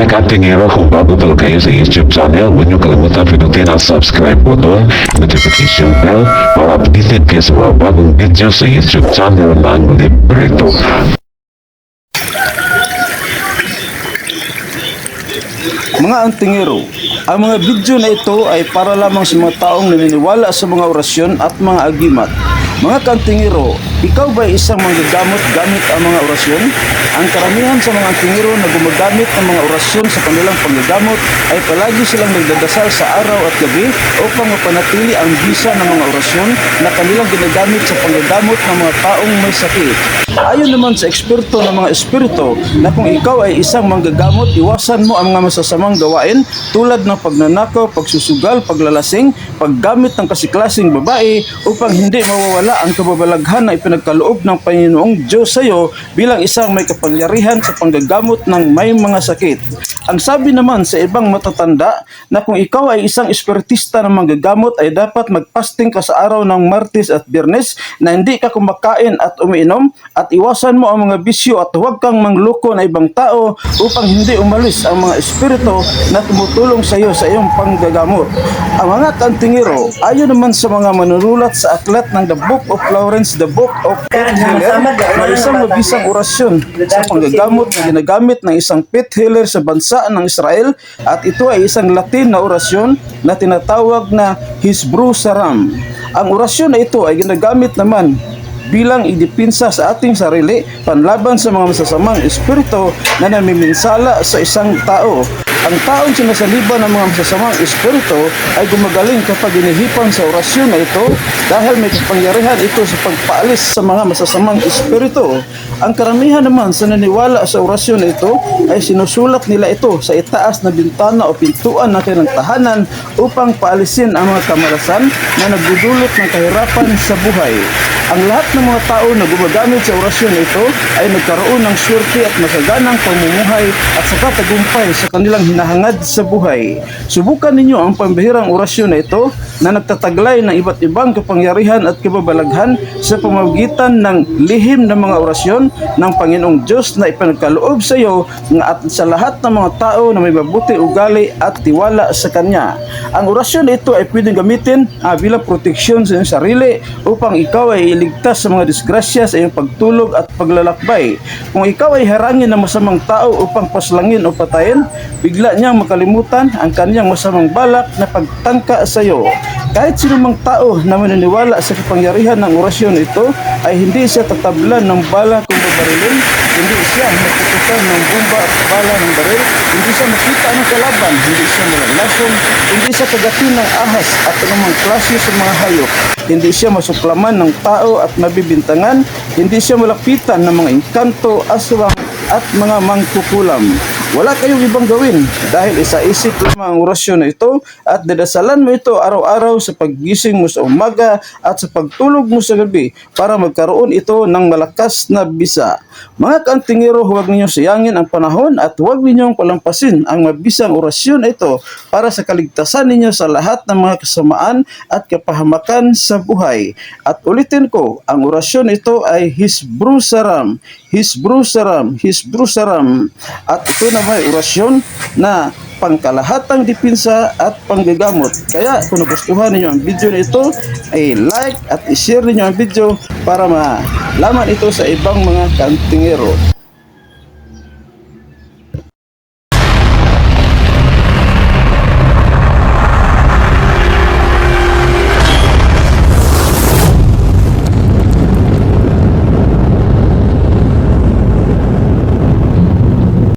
Mga kantingero, kung bago kayo sa YouTube channel, huwag niyo kalimutan pinutin ang subscribe button, notification bell, para updated kayo sa mga bagong video sa YouTube channel ng Libreto. Mga antingero, ang mga video na ito ay para lamang sa mga taong naniniwala sa mga orasyon at mga agimat. Mga kantingero, ikaw ba isang manggagamot gamit ang mga orasyon? Ang karamihan sa mga antingero na gumagamit ng mga orasyon sa kanilang panggagamot ay palagi silang nagdadasal sa araw at gabi upang mapanatili ang bisa ng mga orasyon na kanilang ginagamit sa panggagamot ng mga taong may sakit. Ayon naman sa eksperto ng mga espiritu na kung ikaw ay isang manggagamot, iwasan mo ang mga masasamang gawain tulad ng pagnanakaw, pagsusugal, paglalasing, paggamit ng kasiklasing babae upang hindi mawawala ang kababalaghan na ipinagkaloob ng Panginoong Diyos sa iyo bilang isang may kapangyarihan sa panggagamot ng may mga sakit. Ang sabi naman sa ibang matatanda na kung ikaw ay isang espiritista na manggagamot ay dapat magpasting ka sa araw ng Martes at Biyernes na hindi ka kumakain at umiinom at iwasan mo ang mga bisyo at huwag kang mangloko na ibang tao upang hindi umalis ang mga espiritu na tumutulong sa iyo sa iyong panggagamot. Ang mga kantingero, ayon naman sa mga manunulat sa aklat ng The Book of Lawrence, The Book of Pet Healer, na isang mabisang orasyon sa panggagamot na ginagamit ng isang pet healer sa bansa ng Israel at ito ay isang Latin na orasyon na tinatawag na Hisbru Saram. Ang orasyon na ito ay ginagamit naman bilang idipinsa sa ating sarili panlaban sa mga masasamang espiritu na namiminsala sa isang tao. Ang taong sinasaliban ng mga masasamang espiritu ay gumagaling kapag inihipan sa orasyon na ito dahil may kapangyarihan ito sa pagpaalis sa mga masasamang espiritu. Ang karamihan naman sa naniwala sa orasyon na ito ay sinusulat nila ito sa itaas na bintana o pintuan ng kanilang tahanan upang paalisin ang mga kamalasan na nagdudulot ng kahirapan sa buhay. Ang lahat ng mga tao na gumagamit sa orasyon na ito ay nagkaroon ng swerte at masaganang pamumuhay at saka tagumpay sa kanilang hinahangad sa buhay. Subukan ninyo ang pambihirang orasyon na ito na nagtataglay ng iba't ibang kapangyarihan at kababalaghan sa pamamagitan ng lihim ng mga orasyon ng Panginoong Diyos na ipinagkaloob sa iyo nga at sa lahat ng mga tao na may mabuti ugali at tiwala sa Kanya. Ang orasyon na ito ay pwedeng gamitin ah, bilang proteksyon sa iyong sarili upang ikaw ay iligtas sa mga disgrasya sa iyong pagtulog at paglalakbay. Kung ikaw ay harangin ng masamang tao upang paslangin o patayin, bigla niyang makalimutan ang kanyang masamang balak na pagtangka sa iyo. Kahit sino mang tao na maniniwala sa kapangyarihan ng orasyon ito ay hindi siya tatablan ng bala kung babarilin, hindi siya maputukan ng bomba at bala ng baril, hindi siya makita ng kalaban, hindi siya malalason, hindi siya kagatin ng ahas at anumang klase sa mga hayop, hindi siya masuklaman ng tao at mabibintangan, hindi siya malapitan ng mga engkanto, aswang at mga mangkukulam. Wala kayong ibang gawin dahil isa-isip lamang ang orasyon na ito at dadasalan mo ito araw-araw sa paggising mo sa umaga at sa pagtulog mo sa gabi para magkaroon ito ng malakas na bisa. Mga kantingero, huwag ninyong sayangin ang panahon at huwag ninyong palampasin ang mabisang orasyon na ito para sa kaligtasan ninyo sa lahat ng mga kasamaan at kapahamakan sa buhay. At ulitin ko, ang orasyon ito ay Hisbru Saram, Hisbru Saram, Hisbru Saram. At ito na may orasyon na pangkalahatang dipinsa at panggagamot. Kaya kung nagustuhan ninyo ang video na ito, ay like at i-share ninyo ang video para malaman ito sa ibang mga kantingero.